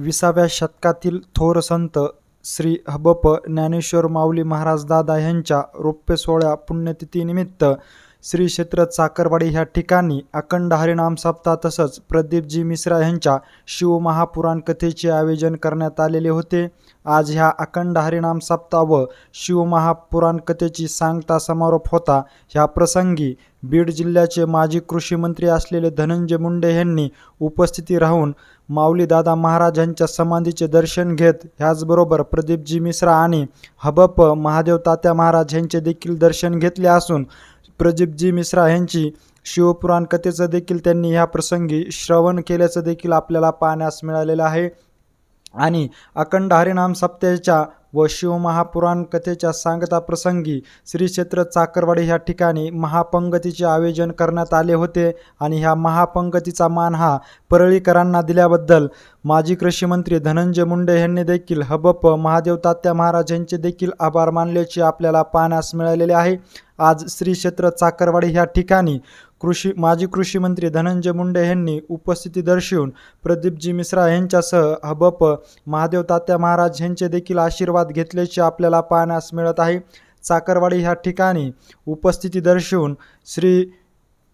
विसाव्या शतकातील थोर संत श्री हबप ज्ञानेश्वर माऊली महाराज दादा यांच्या रौप्य सोहळ्या पुण्यतिथीनिमित्त श्री क्षेत्र चाकरवाडी ह्या ठिकाणी अखंड हरिनाम सप्ताह तसंच प्रदीपजी मिश्रा यांच्या शिवमहापुराण कथेचे आयोजन करण्यात आलेले होते. आज ह्या अखंड हरिनाम सप्ताह व शिवमहापुराण कथेची सांगता समारोप होता. ह्या प्रसंगी बीड जिल्ह्याचे माजी कृषी मंत्री असलेले धनंजय मुंडे यांनी उपस्थिती राहून माऊलीदादा महाराज यांच्या समाधीचे दर्शन घेत ह्याचबरोबर प्रदीपजी मिश्रा आणि हबप महादेव तात्या महाराज यांचे देखील दर्शन घेतले असून प्रदीपजी मिश्रा यांची शिवपुराण कथेचं देखील त्यांनी ह्या प्रसंगी श्रवण केल्याचं देखील आपल्याला पाहण्यास मिळालेलं आहे. आणि अखंड हरिनाम सप्त्याच्या व शिवमहापुराण कथेच्या सांगता प्रसंगी श्री क्षेत्र चाकरवाडी ह्या ठिकाणी महापंगतीचे आयोजन करण्यात आले होते. आणि ह्या महापंगतीचा मान हा परळीकरांना दिल्याबद्दल माजी कृषीमंत्री धनंजय मुंडे यांनी देखील हबप महादेव तात्या महाराज यांचे देखील आभार मानल्याचे आपल्याला पाहण्यास मिळालेले आहे. आज श्री क्षेत्र चाकरवाडी ह्या ठिकाणी कृषी माजी कृषी मंत्री धनंजय मुंडे यांनी उपस्थिती दर्शवून प्रदीपजी मिश्रा यांच्यासह हबप महादेव तात्या महाराज यांचे देखील आशीर्वाद घेतल्याचे आपल्याला पाहण्यास मिळत आहे. चाकरवाडी ह्या ठिकाणी उपस्थिती दर्शवून श्री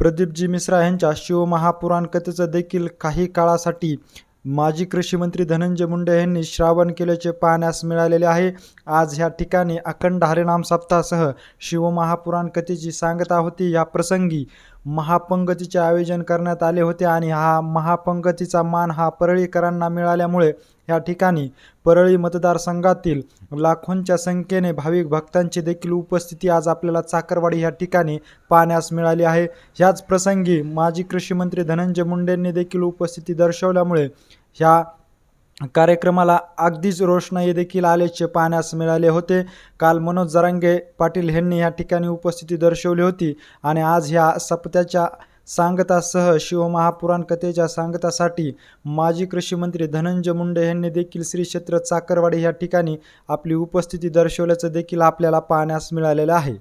प्रदीपजी मिश्रा यांच्या शिवमहापुराण कथेचं देखील काही काळासाठी माजी कृषी मंत्री धनंजय मुंडे यांनी श्रावण केल्याचे पाहण्यास मिळालेले आहे. आज ह्या ठिकाणी अखंड हरिनाम सप्ताहासह शिवमहापुराण कथेची सांगता होती. या प्रसंगी महापंगतीचे आयोजन करण्यात आले होते आणि हा महापंगतीचा मान हा परळीकरांना मिळाल्यामुळे या ठिकाणी परळी मतदारसंघातील लाखोंच्या संख्येने भाविक भक्तांची देखील उपस्थिती आज आपल्याला चाकरवाडी या ठिकाणी पाहण्यास मिळाली आहे. ह्याच प्रसंगी माजी कृषीमंत्री धनंजय मुंडेंनी देखील उपस्थिती दर्शवल्यामुळे ह्या कार्यक्रमाला अगदीच रोषणाई देखील आल्याचे पाहण्यास मिळाले होते. काल मनोज जरांगे पाटील यांनी या ठिकाणी उपस्थिती दर्शवली होती आणि आज ह्या सप्त्याच्या सांगतासह शिवमहापुराण कथेच्या सांगतासाठी माजी कृषीमंत्री धनंजय मुंडे यांनी देखील श्री क्षेत्र चाकरवाडी या ठिकाणी आपली उपस्थिती दर्शवल्याचं देखील आपल्याला पाहण्यास मिळालेलं आहे.